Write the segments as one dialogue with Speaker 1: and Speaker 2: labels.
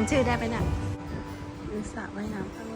Speaker 1: จำชื่อได้ไหมน่ะมีสระว่ายน้ำ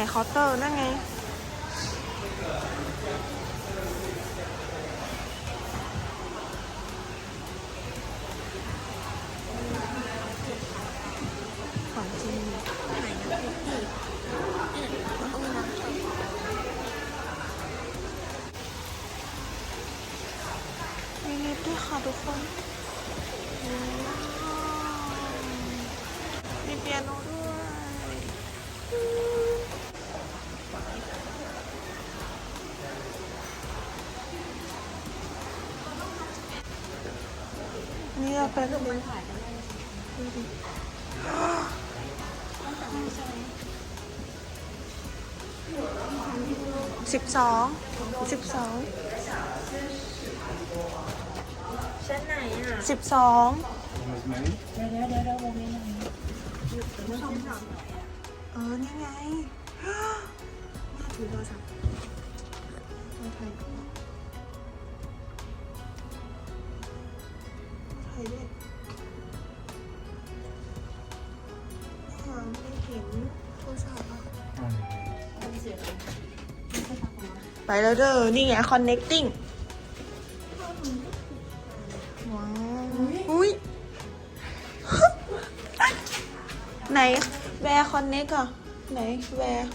Speaker 1: นเคาน์เต
Speaker 2: อร์
Speaker 1: นั่นไง
Speaker 2: ของจริงมีลิฟต์ด้วยค่ะทุกคนมีเปียโนด้วย นี่เราเป็นลิฟต์สิบสองสิบสอง
Speaker 3: ชั้นไหนอะ
Speaker 2: สิบสอง
Speaker 3: เดี๋ยวเดี๋ยวเดี๋ยวเดี๋ยววงนี้หน่อย
Speaker 2: เออ นี่ไงแม่ถือโทรศัพท์มา ยเล่หาไม่เห็นโทรศัพท์อะไปแล้วเด้อ นี่ไง connecting ว้าวอุ้ย ไหนแวร์ connect อะ ไหนแวร์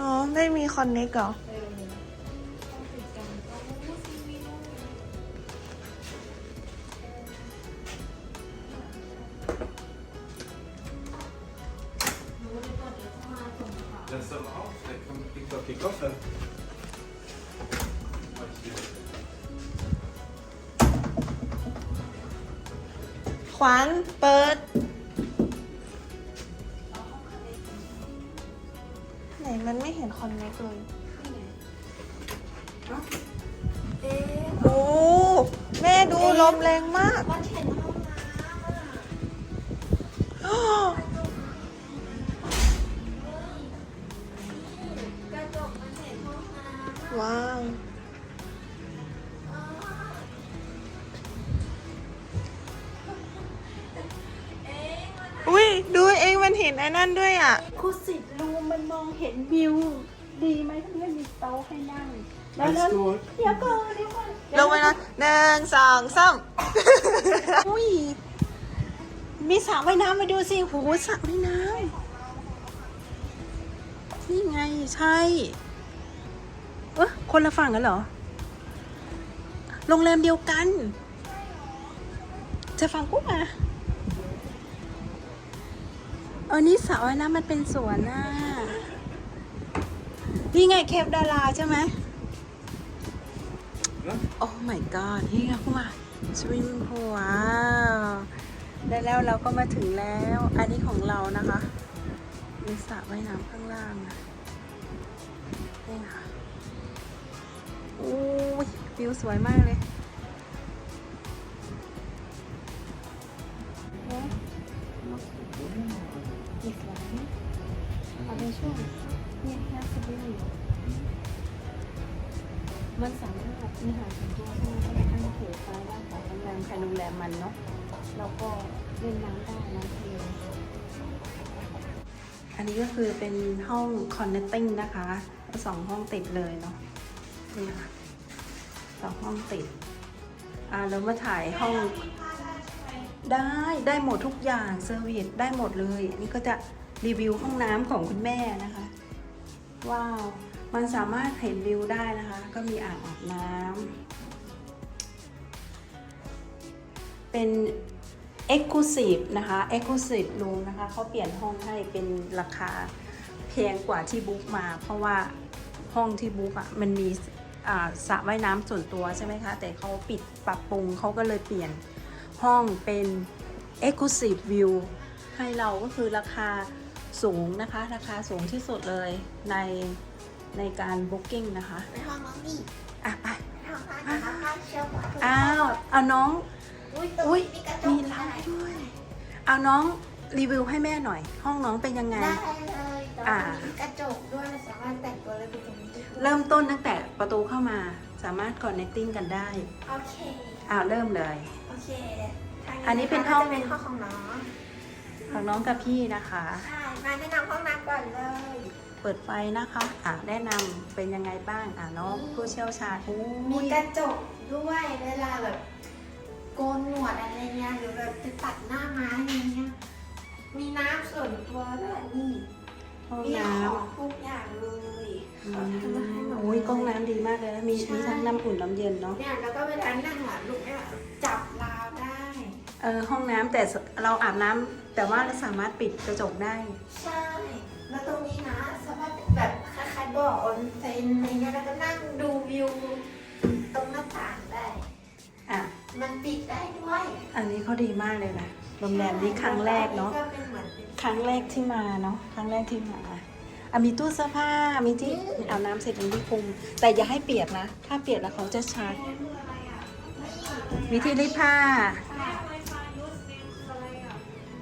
Speaker 2: อ๋อ ไม่มี connect เหรอ ขวานเปิด ไหนมันไม่เห็นคอนเนคเลย
Speaker 3: เอ๊ะ
Speaker 2: โอ้แม่ดูลมแรงมาก
Speaker 3: มันเห็นห้องน้ำอะ
Speaker 2: ดูเองมันเห็นไอ้นั่นด้วยอะ
Speaker 1: คูสิตรูมมันมองเห็นวิว ดีไหมถ้าไม่มีโต๊ะให้นั่ง แล้วแล้ว
Speaker 4: Nästa år.
Speaker 1: เดี๋ยวก่อนเดี๋ยวก่อน
Speaker 2: ลงไปนะหนึ่งสองสาม
Speaker 1: อุ้ยมีสระว่ายน้ำมาดูสิโหสระว่ายน้ำนี่ไงใช่เอะคนละฝั่งกันเหรอ โรงแรมเดียวกัน จะฟังกูมาเออนี่สระว่ายน้ำมันเป็นสวนน่ะนี่ไงเคปดาราใช่ไหม
Speaker 4: นะ
Speaker 1: โอ้ my god นี่ไงเข้ามาสวิมพูลว้าวได้แล้วเราก็มาถึงแล้ว อันนี้ของเรานะคะ มีสระว่ายน้ำข้างล่างนะนี่ค่ะโอ้ยวิวสวยมากเลย เอาไปช่วงเนี่ยแค่สวิมมันสามารถมีหาส่วนตัวใช่ไหมก็ไปตั้งเขตซ้ายด้านขวาโรงแรมใครโรงแรมมันเนาะแล้วก็เล่นน้ำได้น้ำทะเลอันนี้ก็คือเป็นห้อง connecting นะคะสองห้องติดเลยเนาะนี่ค่ะสองห้องติด อ่าเรามาถ่ายห้องได้ได้หมดทุกอย่างเซอร์วิสได้หมดเลย อันนี้ก็จะ รีวิวห้องน้ำของคุณแม่นะคะ ว้าว มันสามารถเห็นวิวได้นะคะ ก็มีอ่างอาบน้ำเป็น Exclusive นะคะ Exclusive Room นะคะเขาเปลี่ยนห้องให้เป็นราคาแพงกว่าที่บุ๊กมา เพราะว่าห้องที่บุ๊กอะมันมีอ่าสระว่ายน้ำส่วนตัวใช่ไหมคะ แต่เขาปิดปรับปรุงเขาก็เลยเปลี่ยนห้องเป็น Exclusive View ให้เราก็คือราคา สูงนะคะ ราคาสูงที่สุดเลยในในการ Booking นะคะ
Speaker 3: ในห้องน้องนี่
Speaker 1: อะไป
Speaker 3: ในห้องน้ำนะคะเชื่อมว่า
Speaker 1: อ้าวเอาน้อง
Speaker 3: อุ้ยตรง
Speaker 1: อุ้ย
Speaker 3: นี้มีกระจ
Speaker 1: มี
Speaker 3: ก
Speaker 1: ไลน์ด้วยเอาน้องรีวิวให้แม่หน่อย ห้องน้องเป็นยังไง
Speaker 3: ได้เลยแต่
Speaker 1: อ่า
Speaker 3: ว่ามีกระจกด้วยสามารถแต่งตัวเลยเป็นตรงนี้ได้ด้วย
Speaker 1: เริ่มต้นตั้งแต่ประตูเข้ามาสามารถ connecting กันได้
Speaker 3: โอเค
Speaker 1: อ้าวเริ่มเลย
Speaker 3: โอเคทาง
Speaker 1: อันนี้เป็นห้อง
Speaker 3: จะเป็นห้องของน้อง
Speaker 1: ของน้องกับพี่นะคะ
Speaker 3: ใช่มาแนะนำห้องน้ำก่อนเลย
Speaker 1: เปิดไฟนะคะ อ่าแนะนำเป็นยังไงบ้างอ่าน้องผู้เชี่ยวชาญอู้
Speaker 3: มี
Speaker 1: ย
Speaker 3: กระจกด้วยเวลาแบบโกนหนวดอะไรเงี้ยหรือแบบจะตัดหน้าม้าอะไรเงี้ยมีน้ำส่วนตัวด้วยนี่
Speaker 1: ห้อง
Speaker 3: มี
Speaker 1: น้
Speaker 3: ของทุกอย่างเลยำ
Speaker 1: อื
Speaker 3: เขาทำมาให้หม
Speaker 1: ม
Speaker 3: ด
Speaker 1: โอ้ยกล้องน้ำดีมากเลยนะมี
Speaker 3: ใช่
Speaker 1: มีทั้งน้ำอุ่นน้ำเย็นเนาะ
Speaker 3: เนี่ยแล้วก็เวลานั่งอะลูกเนี่ยจับราวได้
Speaker 1: เออห้องน้ำแต่เราอาบน้ำแต่ว่าเราสามารถปิดกระจกได้
Speaker 3: ใช่ แล้วตรงนี้นะสามารถแบบคล้ายๆบ่อออนเซนอะไรเงี้ยแล้วก็นั่งดูวิว ตรงหน้าต่างได้
Speaker 1: อะ
Speaker 3: มันปิดได้ด้วย
Speaker 1: อันนี้เขาดีมากเลยนะโรงแรมนี้ครั้งแรกเนาะ
Speaker 3: ก็เป็นเหมือนเป็น
Speaker 1: ครั้งแรกที่มาเนาะครั้งแรกที่มาอะมีตู้เสื้อผ้ามีที่อาบน้ำเสร็จมีที่คุม แต่อย่าให้เปียกนะ ถ้าเปียกแล้วเขาจะชาร์จ
Speaker 3: อะไรอะ
Speaker 1: มีที่รีดผ้า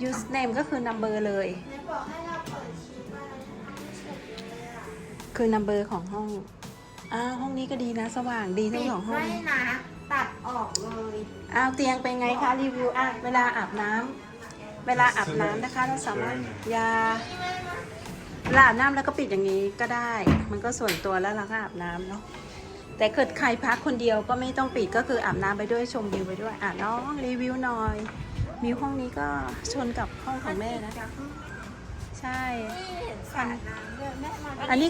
Speaker 1: ะ use name ก็คือ number เลย
Speaker 3: ไหนบอกให้เราเปิดคลิปมาแล้วทำไม่เสร็จเลยอะ
Speaker 1: คือ number ของห้องอ้าวห้องนี้ก็ดีนะ สว่างดีทั้งสองห้อง
Speaker 3: ไม่นะตัดออกเลย
Speaker 1: อ้าวเตียงเป็นไงคะรีวิวอะเวลาอาบน้ำเวลาอาบน้ำนะคะ เราสามารถอยาเวลาอาบน้ำแล้วก็ปิดอย่างนี้ก็ได้ มันก็ส่วนตัวแล้วเราก็อาบน้ำเนาะแต่เกิดใครพักคนเดียวก็ไม่ต้องปิดก็คืออาบน้ำไปด้วยชมวิวไปด้วยอะน้องรีวิวหน่อย วิวห้องนี้ก็ชนกับห้องของแม่นะคะใช่
Speaker 3: นี่เห็นสระน้ำด้วยแม่มา
Speaker 1: อันนี้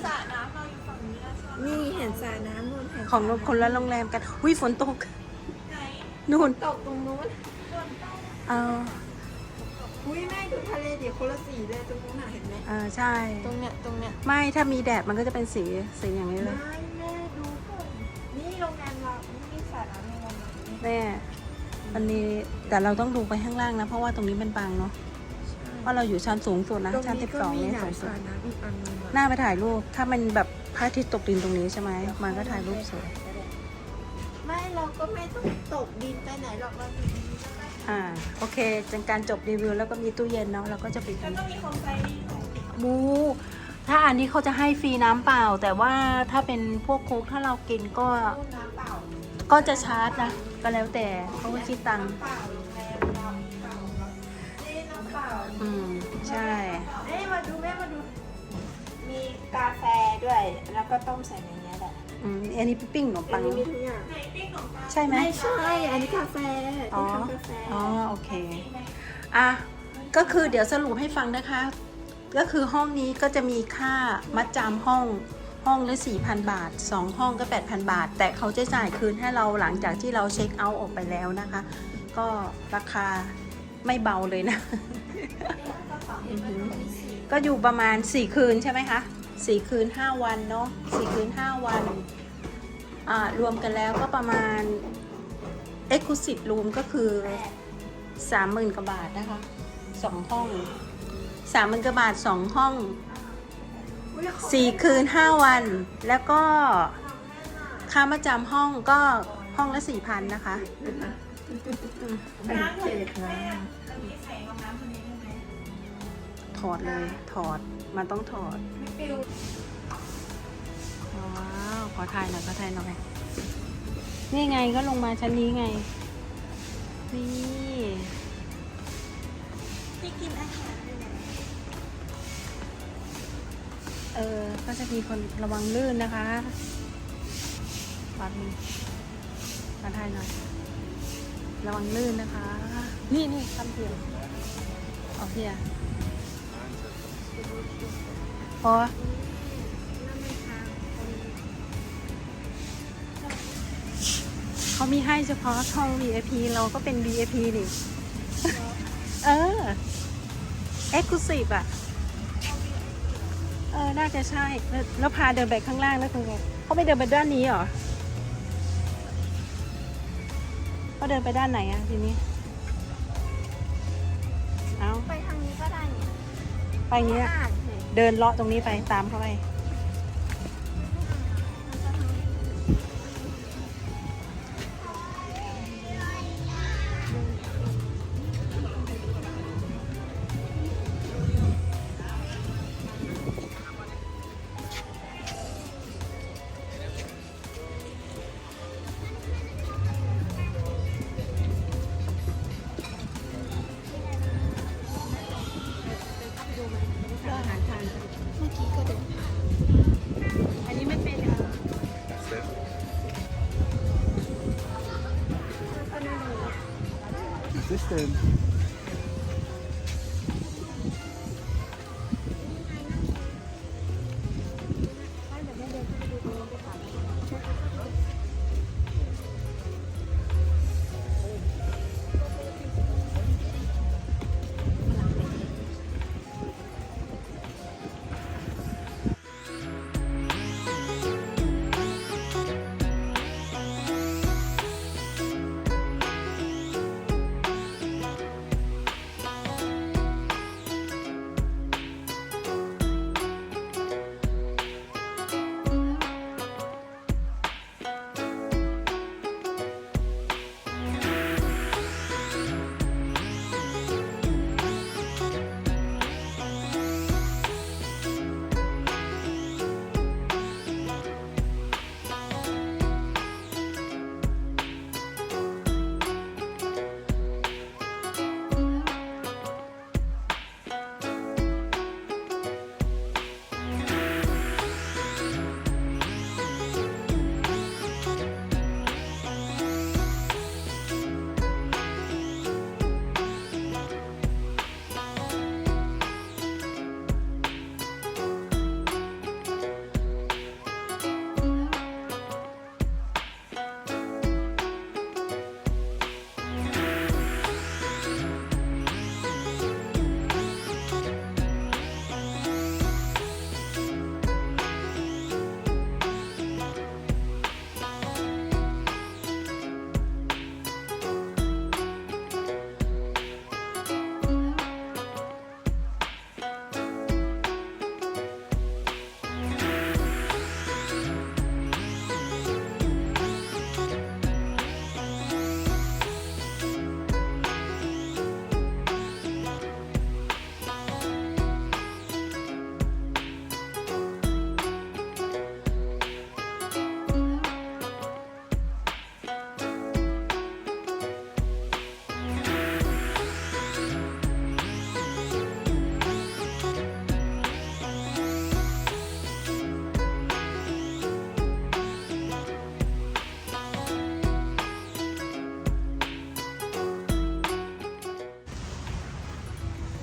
Speaker 3: นี่เห็นสระน้ำนู่นเห็น
Speaker 1: ของคนละโรงแรมกันหุ้ยฝนตกนู่น
Speaker 3: ตกตรงนู้น
Speaker 1: เออ
Speaker 3: อุ้ยแม่ดูทะเลเดี๋ยวคนละสีเลยตรงนู้นน่ะเห็นไหม
Speaker 1: เออใช่
Speaker 3: ตรงเนี้ยตรงเนี้ย
Speaker 1: ไม่ถ้ามีแดดมันก็จะเป็นสีสีอย่างนี้เลย
Speaker 3: ไม่แม่ดูก่อนนี่โรงแรมเรานี่สระน้ำโรงแรมเรานี่
Speaker 1: แม่ อันนี้แต่เราต้องดูไปข้างล่างนะ เพราะว่าตรงนี้มันบังเนาะเพราะเราอยู่ชั้นสูงสุดนะ
Speaker 3: ตรง
Speaker 1: ชั้น
Speaker 3: นี้
Speaker 1: สิบ
Speaker 3: ก็
Speaker 1: สอง
Speaker 3: มี
Speaker 1: เนี่ย
Speaker 3: หนา
Speaker 1: สูง
Speaker 3: ส
Speaker 1: สุด
Speaker 3: ระน้ำอีกอันนึงอะ
Speaker 1: หน้าไปถ่ายรูปถ้ามันแบบพระอาทิตย์ตกดินตรงนี้ใช่ไหมมันก็ถ่ายรูปสวย
Speaker 3: ไม่เราก็ไม่ต้องตกดินไปไหนหรอกเราอยู่ดีๆก็ได้
Speaker 1: อ่าโอเคจังการจบรีวิวแล้วก็มีตู้เย็นเนาะเราก็จะปิดตรงนี้มูถ้าอันนี้เขาจะให้ฟรีน้ำเปล่า แต่ว่าถ้าเป็นพวกโค้กถ้าเรากินก็
Speaker 3: ต้นน้ำเปล่า
Speaker 1: ก็จะชาร์จนะ ก็แล้วแต่เขาก็คิดตังค์
Speaker 3: เปล่าโรงแรมเราเปล่านี่น้ำเปล่า
Speaker 1: อืม ใช่
Speaker 3: เอ้ยมาดูแม่มาดู มีกาแฟด้วย แล้วก็ต้มใส่ในนี้แหละ
Speaker 1: อืม อันนี้ปิ้งขนม
Speaker 3: อั
Speaker 1: ปั
Speaker 3: น
Speaker 1: ง
Speaker 3: นี้มีทุกอย่าง
Speaker 1: ใช่ไหม
Speaker 3: ไม่ใช่ อันนี้กาแฟ
Speaker 1: อ๋อ
Speaker 3: ที่ทำกาแฟ
Speaker 1: อ๋อ โอเค อะ ก็คือเดี๋ยวสรุปให้ฟังนะคะ ก็คือห้องนี้ก็จะมีค่ามัดจำห้อง ห้องละ 4,000 บาท 2 ห้องก็ 8,000 บาท แต่เขาจะจ่ายคืนให้เราหลังจากที่เราเช็คเอาท์ออกไปแล้วนะคะ ก็ราคาไม่เบาเลยนะ ก็อยู่ประมาณ 4 คืนใช่ไหมคะ4คืน 5 วันเนาะ4คืน 5 วัน อ่า รวมกันแล้วก็ประมาณ Exclusive Room ก็คือ 30,000กว่าบาทนะคะ 2 ห้อง 30,000กว่าบาท 2 ห้อง 4คืน5วัน แล้วก็ค่ามาจำห้องก็ห้องละ4,000นะคะ
Speaker 3: น้ำเจ็ดนะ
Speaker 1: ถอดเลย ถอด มันต้องถอด ว้าว ขอถ่ายหน่อยขอถ่ายหน่อย นี่ไงก็ลงมาชั้นนี้ไง นี่
Speaker 3: ที่กินอาหาร
Speaker 1: เออก็จะมีคนระวังลื่นนะคะปัดมือมาถ่ายหน่อย ระวังลื่นนะคะ นี่นี่คำเพียงเอาเพียพอเขามีให้เฉพาะห้อง VIP เราก็เป็น VIP นี่ เออ Exclusive อะ ออน่าจะใช่แล้วแล้วพาเดินไปข้างล่างแล้วคือไงเขาไปเดินไปด้านนี้เหรอเขาเดินไปด้านไหนอะทีนี้ เอา
Speaker 3: ไปทางนี้ก็ได้เนี่ย
Speaker 1: ไปอย่างเนี้ย
Speaker 3: อ่านสิ
Speaker 1: เดินเลาะตรงนี้ไปตามเข้าไป
Speaker 4: 对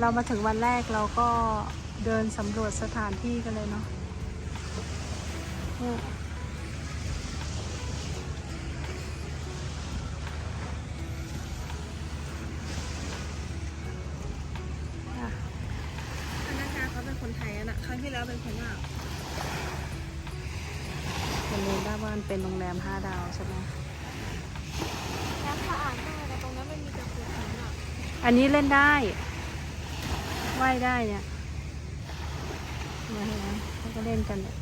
Speaker 1: เรามาถึงวันแรกเราก็เดินสำรวจสถานที่กันเลยเนาะเนี่ยอะ
Speaker 5: พนักงานเขาเป็นคนไทยอะนะครั้งที่แล้วเป็นคนลาว
Speaker 1: เป็นเรนด้าบ้านเป็นโรงแรมห้าดาวใช่ไหม
Speaker 5: น้ำสะอาดมากแต่ตรงนั้นไม่มีแต่ฝุ่นอะ
Speaker 1: อันนี้เล่นได้ ว่ายได้เนี่ยมาเห็นไหมเขาก็เล่นกันเนี่ย